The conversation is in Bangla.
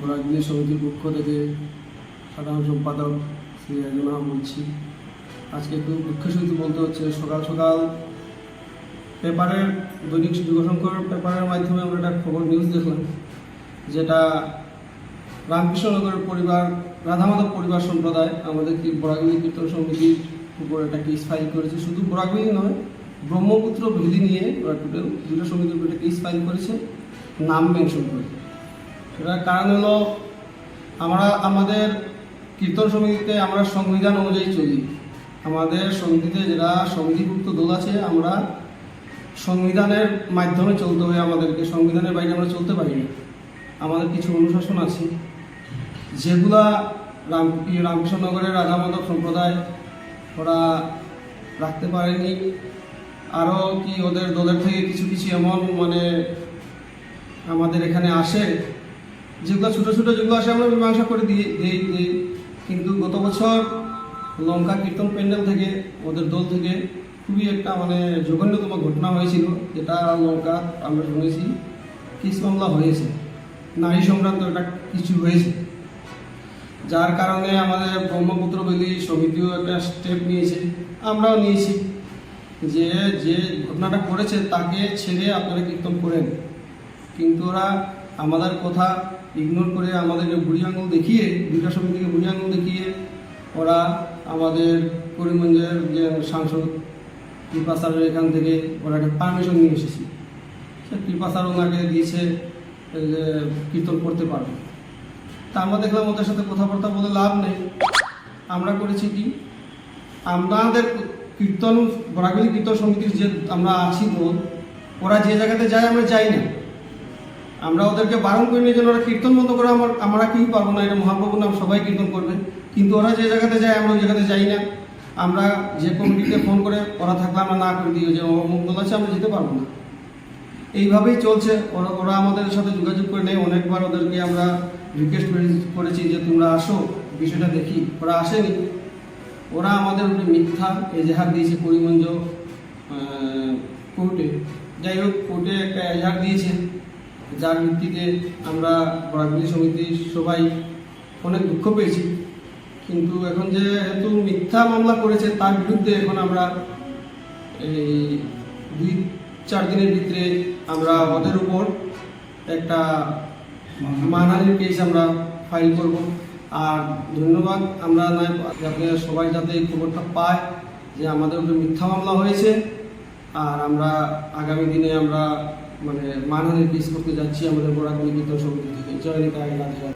বরাকদিনী সমিতির পক্ষ থেকে সাধারণ সম্পাদক শ্রী রাজনা বলছি। আজকে একটু দুঃখের সহিত বলতে হচ্ছে, সকাল সকাল পেপারের দৈনিক যুগসংকর পেপারের মাধ্যমে আমরা একটা খবর নিউজ দেখলাম, যেটা রামকৃষ্ণনগরের পরিবার, রাধামাধব পরিবার সম্প্রদায়, আমাদের কি বরাগুলি কীর্তন সমিতির উপর একটা কেস ফাইল করেছে। শুধু বরাগুলি নয়, ব্রহ্মপুত্র ভেদি নিয়ে ওরা টোটাল দুটো সমিতির উপর একটা কেস ফাইল করেছে, নাম মেনশন করে সেটার কারণ হলো, আমরা আমাদের কীর্তন সমিতিতে আমরা সংবিধান অনুযায়ী চলি। আমাদের সমিতিতে যারা সমিতিভুক্ত দল আছে, আমরা সংবিধানের মাধ্যমে চলতে হয় আমাদেরকে। সংবিধানের বাইরে আমরা চলতে পারি না। আমাদের কিছু অনুশাসন আছে। যেগুলা রাম রামকৃষ্ণনগরের রাধা মাধব সম্প্রদায় ওরা রাখতে পারেনি। আরও কি ওদের দলের থেকে কিছু কিছু এমন মানে আমাদের এখানে আসে যেগুলো ছোটো ছোটো যেগুলো আসে, আমরা মীমাংসা করে দিয়ে দিই দিই কিন্তু গত বছর লঙ্কা কীর্তন প্যান্ডেল থেকে, ওদের দল থেকে খুবই একটা মানে জঘন্যতম ঘটনা হয়েছিল, যেটা লঙ্কা আমরা শুনেছি, কিস মামলা হয়েছে। নারী সংক্রান্ত একটা কিছু হয়েছে। যার কারণে আমাদের ব্রহ্মপুত্র বেলি সমিতিও একটা স্টেপ নিয়েছে। আমরাও নিয়েছি যে যে ঘটনাটা করেছে, তাকে ছেড়ে আপনারা কীর্তন করেন। কিন্তু ওরা আমাদের কথা ইগনোর করে আমাদেরকে বুড়ি আঙুল দেখিয়ে, দুইটা সমিতিকে বুড়ি আঙুল দেখিয়ে ওরা আমাদের করিমগঞ্জের যে সাংসদ কৃপা স্যারের এখান থেকে ওরা একটা পারমিশন নিয়ে এসেছি। সে কৃপা স্যার ওনাকে দিয়েছে যে কীর্তন করতে পারবে। তা আমরা দেখলাম ওদের সাথে কথাবার্তা বলে লাভ নেই। আমরা করেছি কি? আমাদের কীর্তন বরাগুলি কীর্তন সমিতির যে আমরা আছি দল, ওরা যে জায়গাতে যায় আমরা যাই না। আমরা ওদেরকে বারণ করে নিয়ে যেন ওরা কীর্তন বন্ধ করে আমার আমরা কি পারব না এটা মহাপ্রভুর নাম সবাই কীর্তন করবে। কিন্তু ওরা যে জায়গাতে যায় আমরা ওই জায়গাতে যাই না। আমরা যে কমিটিতে ফোন করে ওরা থাকলে আমরা না করে দিই যে অমুক আছে আমরা যেতে পারব না। এইভাবেই চলছে। ওরা ওরা আমাদের সাথে যোগাযোগ করে নেই অনেকবার ওদেরকে আমরা রিকোয়েস্ট করেছি যে তোমরা আসো বিষয়টা দেখি। ওরা আসেনি। ওরা আমাদের উপরে মিথ্যা এজাহার দিয়েছে করিমগঞ্জ আহ, কোর্টে। যাই হোক কোর্টে একটা এজাহার দিয়েছে। যার ভিত্তিতে আমরা বরাকবিলি সমিতির সবাই অনেক দুঃখ পেয়েছি। কিন্তু এখন যেহেতু মিথ্যা মামলা করেছে, তার বিরুদ্ধে এখন আমরা এই দুই, চার দিনের ভিতরে আমরা ওদের উপর একটা মানহানির কেস আমরা ফাইল করব। আর ধন্যবাদ, আমরা নাই যাতে সবাই যাতে এই খবরটা পায় যে আমাদের উপরে মিথ্যা মামলা হয়েছে। আর আমরা আগামী দিনে আমরা মানে মানহানির পিস করতে যাচ্ছি আমাদের বড়াগুলি কীর্তন সমিতি থেকে জয় নিতাই রাধে রাধে।